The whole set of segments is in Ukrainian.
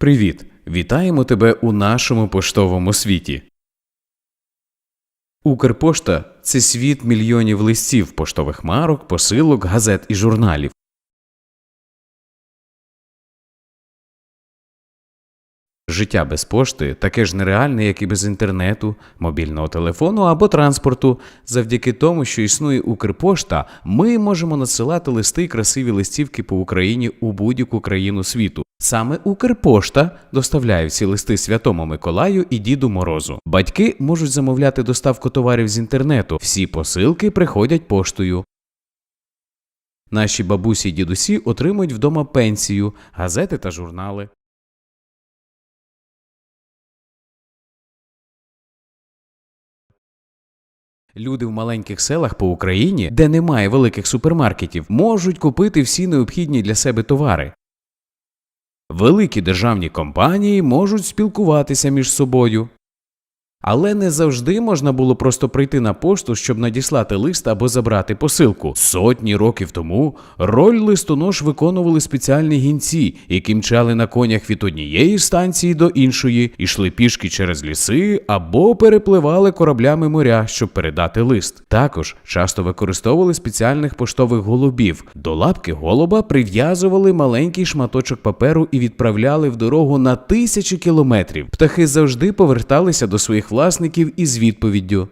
Привіт! Вітаємо тебе у нашому поштовому світі. Укрпошта це світ мільйонів листів, поштових марок, посилок, газет і журналів. Життя без пошти таке ж нереальне, як і без інтернету, мобільного телефону або транспорту. Завдяки тому, що існує Укрпошта, ми можемо надсилати листи й красиві листівки по Україні у будь-яку країну світу. Саме Укрпошта доставляє всі листи Святому Миколаю і Діду Морозу. Батьки можуть замовляти доставку товарів з інтернету. Всі посилки приходять поштою. Наші бабусі й дідусі отримують вдома пенсію, газети та журнали. Люди в маленьких селах по Україні, де немає великих супермаркетів, можуть купити всі необхідні для себе товари. Великі державні компанії можуть спілкуватися між собою. Але не завжди можна було просто прийти на пошту, щоб надіслати лист або забрати посилку. Сотні років тому роль листонож виконували спеціальні гінці, які мчали на конях від однієї станції до іншої, ішли пішки через ліси або перепливали кораблями моря, щоб передати лист. Також часто використовували спеціальних поштових голубів. До лапки голуба прив'язували маленький шматочок паперу і відправляли в дорогу на тисячі кілометрів. Птахи завжди поверталися до своїх власників із відповіддю.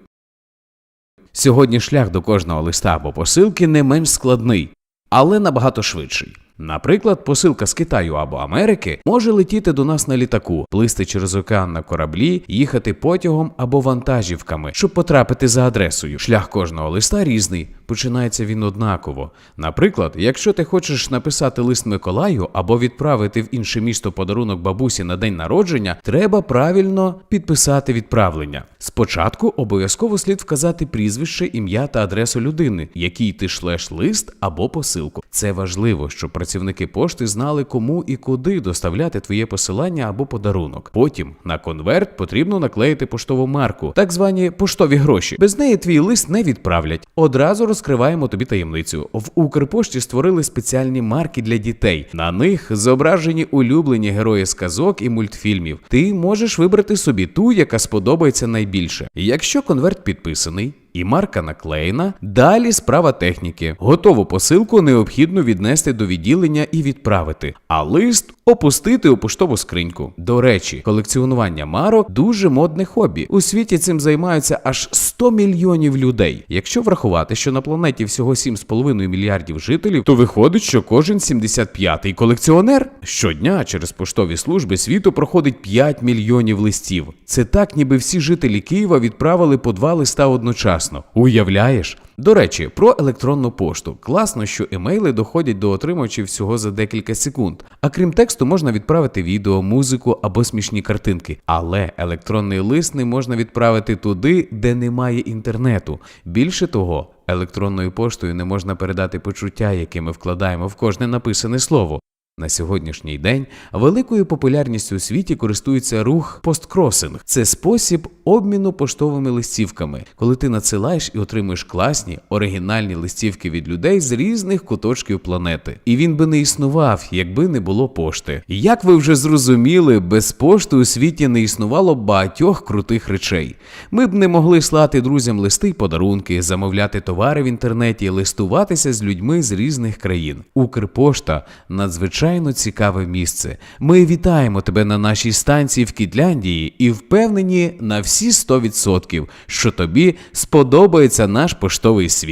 Сьогодні шлях до кожного листа або посилки не менш складний, але набагато швидший. Наприклад, посилка з Китаю або Америки може летіти до нас на літаку, плисти через океан на кораблі, їхати потягом або вантажівками, щоб потрапити за адресою. Шлях кожного листа різний, починається він однаково. Наприклад, якщо ти хочеш написати лист Миколаю або відправити в інше місто подарунок бабусі на день народження, треба правильно підписати відправлення. Спочатку обов'язково слід вказати прізвище, ім'я та адресу людини, якій ти шлеш лист або посилку. Це важливо, щоб працівники пошти знали, кому і куди доставляти твоє посилання або подарунок. Потім на конверт потрібно наклеїти поштову марку, так звані поштові гроші. Без неї твій лист не відправлять. Одразу розкриваємо тобі таємницю. В Укрпошті створили спеціальні марки для дітей. На них зображені улюблені герої сказок і мультфільмів. Ти можеш вибрати собі ту, яка сподобається найбільше. Якщо конверт підписаний. І марка наклеєна. Далі справа техніки. Готову посилку необхідно віднести до відділення і відправити, а лист опустити у поштову скриньку. До речі, колекціонування марок дуже модне хобі. У світі цим займаються аж 100 мільйонів людей. Якщо врахувати, що на планеті всього 7,5 мільярдів жителів, то виходить, що кожен 75-й колекціонер щодня через поштові служби світу проходить 5 мільйонів листів. Це так, ніби всі жителі Києва відправили по два листа одночасно. Уявляєш? До речі, про електронну пошту. Класно, що емейли доходять до отримувачів всього за декілька секунд. А крім тексту, можна відправити відео, музику або смішні картинки. Але електронний лист не можна відправити туди, де немає інтернету. Більше того, електронною поштою не можна передати почуття, які ми вкладаємо в кожне написане слово. На сьогоднішній день великою популярністю у світі користується рух посткросинг. Це спосіб обміну поштовими листівками, коли ти надсилаєш і отримуєш класні оригінальні листівки від людей з різних куточків планети. І він би не існував, якби не було пошти. Як ви вже зрозуміли, без пошти у світі не існувало багатьох крутих речей. Ми б не могли слати друзям листи й подарунки, замовляти товари в інтернеті, листуватися з людьми з різних країн. Укрпошта надзвичайно цікаве місце. Ми вітаємо тебе на нашій станції в Кітляндії і впевнені на всі 100%, що тобі сподобається наш поштовий світ.